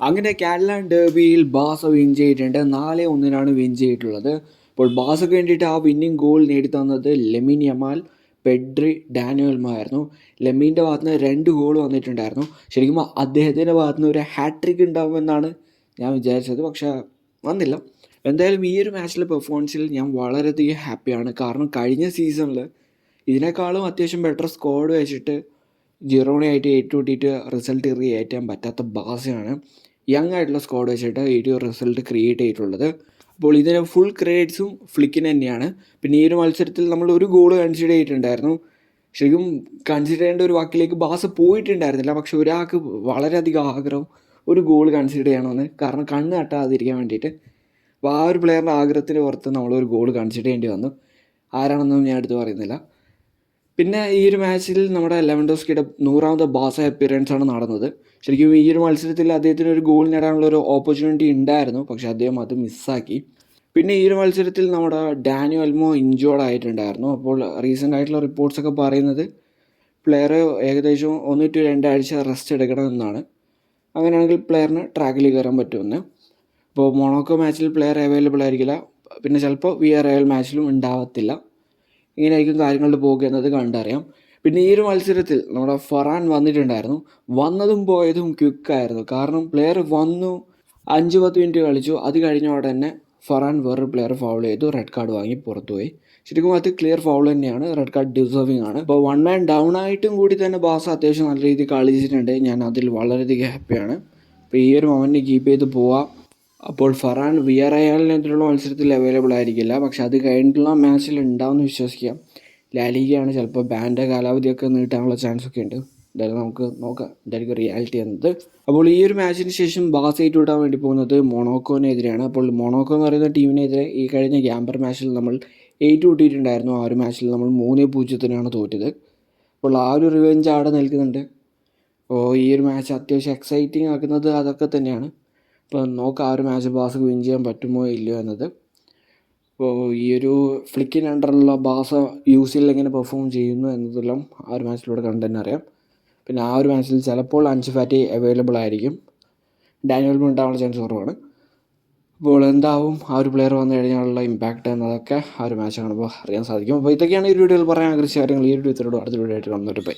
അങ്ങനെ കാനല ഡെർബിയിൽ ബാസ വിൻ ചെയ്തിട്ടുണ്ട്. നാല് ഒന്നിനാണ് വിൻ ചെയ്തിട്ടുള്ളത്. അപ്പോൾ ബാസക്ക് വേണ്ടിയിട്ട് ആ വിന്നിങ് ഗോൾ നേടിത്തന്നത് ലെമിൻ യമാൽ പെഡ്രി ഡാനുവൽമായിരുന്നു ലെമീന്റെ ഭാഗത്ത് നിന്ന് രണ്ട് ഗോൾ വന്നിട്ടുണ്ടായിരുന്നു. ശരിക്കും അദ്ദേഹത്തിന്റെ ഭാഗത്ത് നിന്ന് ഒരു ഹാട്രിക് ഉണ്ടാവുമെന്നാണ് ഞാൻ വിചാരിച്ചത്. പക്ഷേ വന്നില്ല. എന്തായാലും ഈ ഒരു മാച്ചിലെ പെർഫോമൻസിൽ ഞാൻ വളരെയധികം ഹാപ്പിയാണ് കാരണം കഴിഞ്ഞ സീസണിൽ ഇതിനേക്കാളും അത്യാവശ്യം ബെറ്റർ സ്ക്വാഡ് വെച്ചിട്ട് ജിറോണയായിട്ട് ഏറ്റുകൂട്ടിയിട്ട് റിസൾട്ട് ക്രിയേറ്റ് പറ്റാത്ത ബാസയാണ് യങ് ആയിട്ടുള്ള സ്ക്വാഡ് വെച്ചിട്ട് ഒരു റിസൾട്ട് ക്രിയേറ്റ് ചെയ്തിട്ടുള്ളത്. അപ്പോൾ ഇതിന് ഫുൾ ക്രെഡിറ്റ്സും ഫ്ലിക്കിന് തന്നെയാണ്. പിന്നെ ഈ ഒരു മത്സരത്തിൽ നമ്മൾ ഒരു ഗോൾ കൺസിഡർ ചെയ്തിട്ടുണ്ടായിരുന്നു. ശരിക്കും കൺസിഡർ ചെയ്യേണ്ട ഒരു വാക്കിലേക്ക് ബാസ് പോയിട്ടുണ്ടായിരുന്നില്ല. പക്ഷെ ഒരാൾക്ക് വളരെയധികം ആഗ്രഹം ഒരു ഗോൾ കൺസിഡർ ചെയ്യണമെന്ന്. കാരണം കണ്ണ് തട്ടാതിരിക്കാൻ വേണ്ടിയിട്ട്. അപ്പോൾ ആ ഒരു പ്ലെയറിന്റെ ആഗ്രഹത്തിന് പുറത്ത് നമ്മളൊരു ഗോൾ കൺസിഡർ ചെയ്യേണ്ടി വന്നു. ആരാണെന്നൊന്നും ഞാൻ എടുത്ത് പറയുന്നില്ല. പിന്നെ ഈ ഒരു മാച്ചിൽ നമ്മുടെ ലെവൻഡോസ്കിയുടെ നൂറാമത്തെ ബാസ അപ്പിയറൻസ് ആണ് നടന്നത്. ശരിക്കും ഈ ഒരു മത്സരത്തിൽ അദ്ദേഹത്തിന് ഒരു ഗോൾ നേടാനുള്ള ഒരു ഓപ്പർച്യൂണിറ്റി ഉണ്ടായിരുന്നു പക്ഷേ അദ്ദേഹം അത് മിസ്സാക്കി പിന്നെ ഈ ഒരു മത്സരത്തിൽ നമ്മുടെ ഡാനിയോ അൽമോ ഇഞ്ചോർഡ് ആയിട്ടുണ്ടായിരുന്നു. അപ്പോൾ റീസെന്റ് ആയിട്ടുള്ള റിപ്പോർട്ട്സ് ഒക്കെ പറയുന്നത് പ്ലെയർ ഏകദേശം ഒന്ന് ടു രണ്ടാഴ്ച റെസ്റ്റ് എടുക്കണം എന്നാണ്. അങ്ങനെയാണെങ്കിൽ പ്ലെയറിന് ട്രാക്കിൽ കയറാൻ പറ്റുമെന്ന്. അപ്പോൾ മൊണോക്കോ മാച്ചിൽ പ്ലെയർ അവൈലബിൾ ആയിരിക്കില്ല. പിന്നെ ചിലപ്പോൾ വി ആർ എൽ മാച്ചിലും ഉണ്ടാവത്തില്ല. ഇങ്ങനെയായിരിക്കും കാര്യങ്ങളിൽ പോകുക എന്നത് കണ്ടറിയാം. പിന്നെ ഈ ഒരു മത്സരത്തിൽ നമ്മുടെ ഫറാൻ വന്നിട്ടുണ്ടായിരുന്നു. വന്നതും പോയതും ക്വിക്കായിരുന്നു കാരണം പ്ലെയർ വന്നു അഞ്ച് പത്ത് മിനിറ്റ് കളിച്ചു. അത് കഴിഞ്ഞ ഉടനെ ഫറാൻ വേറൊരു പ്ലെയർ ഫൗൾ ചെയ്തു. റെഡ് കാർഡ് വാങ്ങി പുറത്തുപോയി. ശരിക്കും അത് ക്ലിയർ ഫൗൾ തന്നെയാണ്. റെഡ് കാർഡ് ഡിസേർവിംഗ് ആണ്. ഇപ്പോൾ വൺ മാൻ ഡൗൺ ആയിട്ടും കൂടി തന്നെ ബാസ അത്യാവശ്യം നല്ല രീതിയിൽ കളിച്ചിട്ടുണ്ട്. ഞാൻ അതിൽ വളരെയധികം ഹാപ്പിയാണ് അപ്പോൾ ഈ ഒരു മൊമെന്റ് കീപ്പ് ചെയ്ത് പോവാം. അപ്പോൾ ഫറാൻ വി ആർ അയാളിനെതിരുള്ള മത്സരത്തിൽ അവൈലബിൾ ആയിരിക്കില്ല. പക്ഷേ അത് കഴിഞ്ഞിട്ടുള്ള മാച്ചിൽ ഉണ്ടാവുമെന്ന് വിശ്വസിക്കാം. ലാലിഗയാണ് ചിലപ്പോൾ ബാന്റെ കാലാവധിയൊക്കെ നീട്ടാനുള്ള ചാൻസ് ഒക്കെ ഉണ്ട്. എന്തായാലും നമുക്ക് നോക്കാം. എന്തായിരിക്കും റിയാലിറ്റി എന്നത്. അപ്പോൾ ഈ ഒരു മാച്ചിന് ശേഷം ബാസ് ഏറ്റു വിടാൻ വേണ്ടി പോകുന്നത് മൊണോക്കോനെതിരെയാണ്. അപ്പോൾ മൊണോക്കോ എന്ന് പറയുന്ന ടീമിനെതിരെ ഈ കഴിഞ്ഞ ഗ്യാമ്പർ മാച്ചിൽ നമ്മൾ ഏറ്റു കൂട്ടിയിട്ടുണ്ടായിരുന്നു ആ ഒരു മാച്ചിൽ നമ്മൾ മൂന്ന് പൂജ്യത്തിനാണ് തോറ്റത്. അപ്പോൾ ആ ഒരു റിവെഞ്ച് അവിടെ നിൽക്കുന്നുണ്ട്. അപ്പോൾ ഈ ഒരു മാച്ച് അത്യാവശ്യം എക്സൈറ്റിംഗ് ആക്കുന്നത് അതൊക്കെ തന്നെയാണ്. അപ്പോൾ നോക്കാം ആ ഒരു മാച്ച് ബാസ് വിൻ ചെയ്യാൻ പറ്റുമോ ഇല്ലയോ എന്നത്. ഇപ്പോൾ ഈ ഒരു ഫ്ലിക്കിന്റെ അണ്ടറിലുള്ള ബാസ യു സിയിൽ എങ്ങനെ പെർഫോം ചെയ്യുന്നു എന്നതെല്ലാം ആ ഒരു മാച്ചിലൂടെ കണ്ടു തന്നെ അറിയാം. പിന്നെ ആ ഒരു മാച്ചിൽ ചിലപ്പോൾ അഞ്ച് ഫാറ്റി അവൈലബിൾ ആയിരിക്കും. ഡാനിയൽ ഉണ്ടാവാനുള്ള ചാൻസ് കുറവാണ്. അപ്പോൾ എന്താവും? ആ ഒരു പ്ലെയർ വന്നു കഴിഞ്ഞാലുള്ള ഇമ്പാക്റ്റ് എന്നതൊക്കെ ആ ഒരു മാച്ച് കാണുമ്പോൾ അറിയാൻ സാധിക്കും. അപ്പോൾ ഇതൊക്കെയാണ് ഈ വീഡിയോയിൽ പറയാൻ ആഗ്രഹിച്ച കാര്യങ്ങൾ. ഈ ഒരു വീഡിയോ അടുത്ത വീഡിയോ ആയിട്ട് ബൈ.